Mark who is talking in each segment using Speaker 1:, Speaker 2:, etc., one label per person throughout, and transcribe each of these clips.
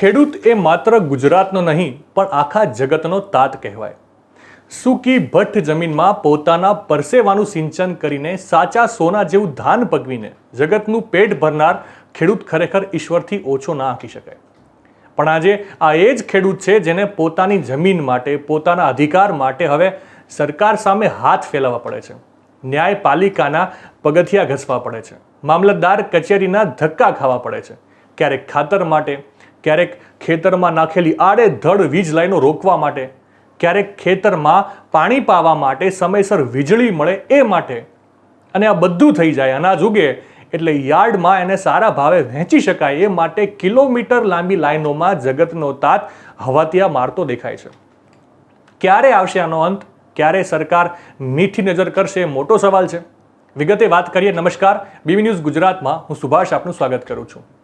Speaker 1: ખેડૂત એ માત્ર ગુજરાતનો નહીં, પણ આખા જગતનો તાત કહેવાય. સૂકી ભઠ્ઠ જમીનમાં પોતાના પરસેવાનું સિંચન કરીને સાચા સોના જેવું ધાન પગવીને જગતનું પેટ ભરનાર ખેડૂત ખરેખર ઈશ્વરથી ઓછો ના આંકી શકાય પણ આજે આ એ જ ખેડૂત છે જેને પોતાની જમીન માટે, પોતાના અધિકાર માટે હવે સરકાર સામે હાથ ફેલાવવા પડે છે. ન્યાયપાલિકાના પગથિયા ઘસવા પડે છે. મામલતદાર કચેરીના ધક્કા ખાવા પડે છે. ક્યારેક ખાતર માટે ક્યારેક ખેતરમાં નાખેલી આડેધડ વીજ લાઈનો રોકવા માટે, ક્યારેક ખેતરમાં પાણી પાવા માટે સમયસર વીજળી મળે એ માટે. અને આ બધું થઈ જાય અનાજ ઉગે એટલે યાર્ડમાં એને સારા ભાવે વહેંચી શકાય એ માટે કિલોમીટર લાંબી લાઈનોમાં જગતનો તાત હવાતિયા મારતો દેખાય છે. ક્યારે આવશે આનો અંત? ક્યારે સરકાર મીઠી નજર કરશે? મોટો સવાલ છે. વિગતે વાત કરીએ. નમસ્કાર. બીબી ન્યૂઝ ગુજરાતમાં. હું સુભાષ આપનું સ્વાગત કરું છું.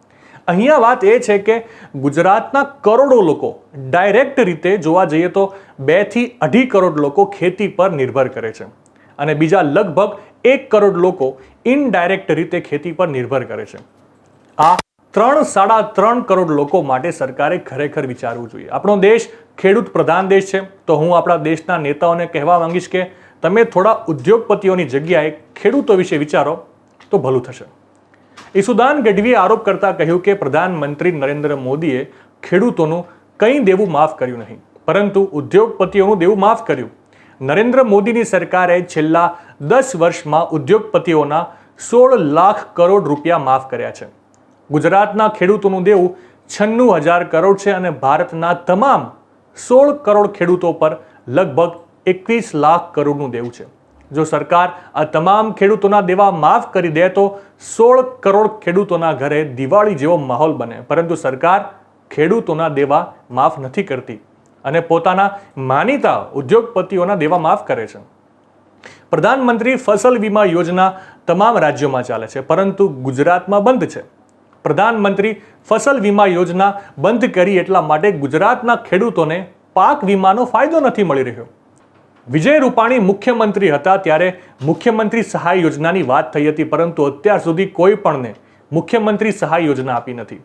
Speaker 1: અહીંયા વાત એ છે કે ગુજરાતના કરોડો લોકો ડાયરેક્ટ રીતે જોવા જઈએ તો બેથી અઢી કરોડ લોકો ખેતી પર નિર્ભર કરે છે. અને બીજા લગભગ એક કરોડ લોકો ઇનડાયરેક્ટ રીતે ખેતી પર નિર્ભર કરે છે. આ ત્રણ સાડા ત્રણ કરોડ લોકો માટે સરકારે ખરેખર વિચારવું જોઈએ. આપણો દેશ ખેડૂત પ્રધાન દેશ છે. તો હું આપણા દેશના નેતાઓને કહેવા માંગીશ કે તમે થોડા ઉદ્યોગપતિઓની જગ્યાએ ખેડૂતો વિશે વિચારો તો ભલું થશે. ઈસુદાન ગઢવીએ આરોપ કરતા કહ્યું કે પ્રધાનમંત્રી નરેન્દ્ર મોદીએ ખેડૂતોનું કંઈ દેવું માફ કર્યું નહીં, પરંતુ ઉદ્યોગપતિઓનું દેવું માફ કર્યું. નરેન્દ્ર મોદીની સરકારે છેલ્લા દસ વર્ષમાં ઉદ્યોગપતિઓના સોળ લાખ કરોડ રૂપિયા માફ કર્યા છે. ગુજરાતના ખેડૂતોનું દેવું છન્નું હજાર કરોડ છે અને ભારતના તમામ સોળ કરોડ ખેડૂતો પર લગભગ એકવીસ લાખ કરોડનું દેવું છે. જો સરકાર આ તમામ ખેડૂતોના દેવા માફ કરી દે તો સોળ કરોડ ખેડૂતોના ઘરે દિવાળી જેવો માહોલ બને. પરંતુ સરકાર ખેડૂતોના દેવા માફ નથી કરતી અને પોતાના માનીતા ઉદ્યોગપતિઓના દેવા માફ કરે છે. પ્રધાનમંત્રી ફસલ વીમા યોજના તમામ રાજ્યોમાં ચાલે છે, પરંતુ ગુજરાતમાં બંધ છે. પ્રધાનમંત્રી ફસલ વીમા યોજના બંધ કરી એટલા માટે ગુજરાતના ખેડૂતોને પાક વીમાનો ફાયદો નથી મળી રહ્યો. વિજય રૂપાણી મુખ્યમંત્રી હતા ત્યારે મુખ્યમંત્રી સહાય યોજનાની વાત થઈ હતી, પરંતુ અત્યાર સુધી કોઈ પણને મુખ્યમંત્રી સહાય યોજના આપી નથી.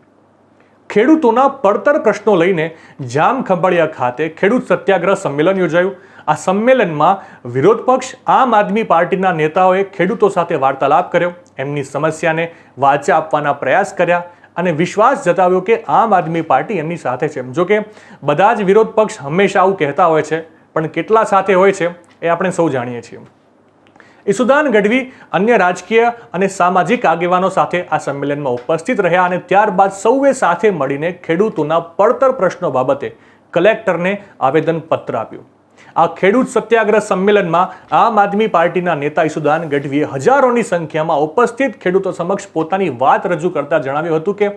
Speaker 1: ખેડૂતોના પડતર પ્રશ્નો લઈને જામ ખંભાળિયા ખાતે ખેડૂત સત્યાગ્રહ સંમેલન યોજાયું. આ સંમેલનમાં વિરોધ પક્ષ, આમ આદમી પાર્ટીના નેતાઓએ ખેડૂતો સાથે વાર્તાલાપ કર્યો. એમની સમસ્યાને વાચા આપવાના પ્રયાસ કર્યા અને વિશ્વાસ જતાવ્યો કે આમ આદમી પાર્ટી એમની સાથે છે. જોકે બધા જ વિરોધ પક્ષ હંમેશા આવું કહેતા હોય છે. પણ કેટલા સાથે હોય છે એ આપણે સૌ જાણીએ છીએ. ઈસુદાન ગઢવી અન્ય રાજકીય અને સામાજિક આગેવાનો સાથે આ સંમેલનમાં ઉપસ્થિત રહ્યા અને ત્યારબાદ સૌએ સાથે મળીને ખેડૂતોના પડતર પ્રશ્નો બાબતે કલેક્ટરને આવેદનપત્ર આપ્યું. આ ખેડૂત સત્યાગ્રહ સંમેલનમાં આમ આદમી પાર્ટીના નેતા ઈસુદાન ગઢવીએ હજારોની સંખ્યામાં ઉપસ્થિત ખેડૂતો સમક્ષ પોતાની વાત રજૂ કરતા જણાવ્યું હતું કે,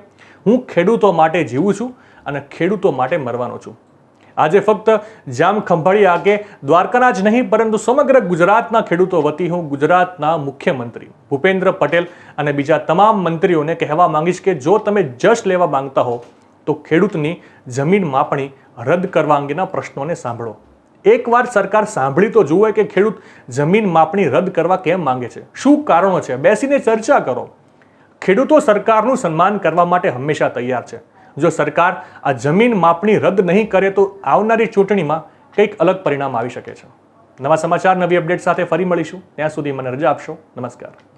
Speaker 1: હું ખેડૂતો માટે જીવું છું અને ખેડૂતો માટે મરવાનો છું. આજે ફક્ત જામ ખંભાળી આગે દ્વારકાના જ નહીં, પરંતુ સમગ્ર ગુજરાતના ખેડૂતો વતી હું ગુજરાતના મુખ્યમંત્રી ભૂપેન્દ્ર પટેલ અને બીજા તમામ મંત્રીઓને કહેવા માંગીશ કે જો તમે જશ લેવા માંગતા હો, તો ખેડૂતની જમીન માપણી રદ કરવા અંગેના પ્રશ્નોને સાંભળો. એકવાર સરકાર સાંભળી તો જુએ કે ખેડૂત જમીન માપણી રદ કરવા કેમ માંગે છે. શું કારણો છે? બેસીને ચર્ચા કરો. ખેડૂતો સરકારનું સન્માન કરવા માટે હંમેશા તૈયાર છે. જો સરકાર આ જમીન માપણી રદ નહીં કરે તો આવનારી ચૂંટણીમાં કંઈક અલગ પરિણામ આવી શકે છે. નવા સમાચાર, નવી અપડેટ સાથે ફરી મળીશું. ત્યાં સુધી મને રજા આપશો. નમસ્કાર.